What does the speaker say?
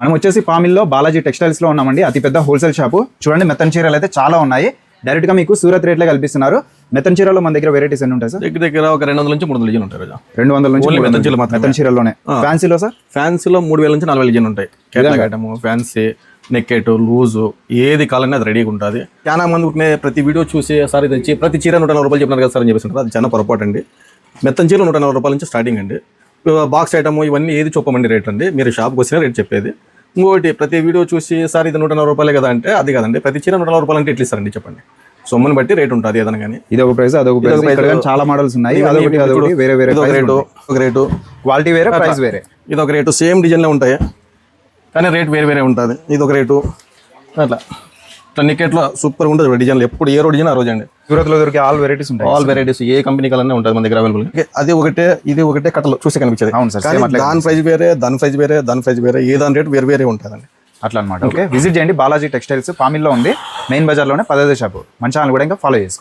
మనం వచ్చేసి పామిల్లో బాలాజీ టెక్స్టైల్స్లో ఉన్నామండి. అతి పెద్ద హోల్సేల్ షాపు. చూడండి మెత్తన్ చీరలు అయితే చాలా ఉన్నాయి. డైరెక్ట్గా మీకు సూరత్ రేట్లే కల్పిస్తున్నారు. మెత్తన్ చీరలో మన దగ్గర వెరైటీస్ ఎన్ని ఉంటాయి సార్? దగ్గర దగ్గర ఒక రెండు వందల నుంచి మూడు వందల ఉంటాయి రెండు వందల నుంచి మెత్తన్ చీరలు. మెత్తన్ చీరలోనే ఫ్యాన్సీలో సార్? ఫ్యాన్సీలో మూడు వేల నుంచి నాలుగు వేల ఉంటాయి. ఐటమ్ ఫ్యాన్సీ నెక్కెట్ లూజు ఏది కావాలన్నా అది రెడీగా ఉంటుంది. చాలా మంది ఉట్నే ప్రతి వీడియో చూసి సార్ ఇది వచ్చి ప్రతి చీర నూట నలభై రూపాయలు చెప్పినారు కదా సార్ అని చెప్పేసి అది చాలా పొరపాటు అండి. మెత్తన్ చీర నూట నలభై రూపాయల నుంచి స్టార్టింగ్ అండి. బాక్స్ ఐటమ్ ఇవన్నీ ఏది చెప్పమండి రేట్ అండి? మీరు షాప్కి వచ్చినా రేట్ చెప్పేది. ఇంకోటి ప్రతి వీడియో చూసి సార్ ఇది నూట రూపాయలే కదా అంటే అది కదండి. ప్రతి చీర నూట రూపాయలు అంటే ఎట్లా ఇస్తారండి చెప్పండి? సొమ్ముని బట్టి రేట్ ఉంటుంది ఏదైనా కానీ. ఇది ఒక ప్రైస్ అదొక ప్రైస్. చాలా మోడల్స్ ఉన్నాయి. అదొకటి అదొకటి వేరే వేరే రేటు ఒక రేటు. క్వాలిటీ వేరే ప్రైస్ వేరే. ఇది ఒక రేటు సేమ్ డిజైన్లో ఉంటాయి. కానీ రేట్ వేరే వేరే ఉంటుంది. ఇది ఒక రేటు. అట్లా. ఇట్లా నికెట్లో సూపర్ ఉంటుంది డిజైన్లు ఎప్పుడు ఏ రోజు డిజైన్ ఆ రోజు అండి. సూరత్లో దొరికే ఆల్ వెరైటీస్ ఉంటాయి. ఆల్ వెరైటీస్ ఏ కంపెనీ కలనే ఉంటుంది మన దగ్గర అవైలబుల్ అది ఒకటే ఇది ఒకటే కట్టలు చూసి కనిపించేది. అవును సార్, దాని ప్రైస్ వేరే దాని ప్రైస్ వేరే దాని ప్రైస్ వేరే ఏ దాని రేట్ వేరే వేరే ఉంటుందండి. అట్లా అనమాట ఓకే విజిట్ చేయండి బాలాజీ టెక్స్టైల్స్ పామిల్లో ఉంది. మెయిన్ బజార్లోనే పదహైదు షాపు. ఛానల్ కూడా ఇంకా ఫాలో చేసుకోండి.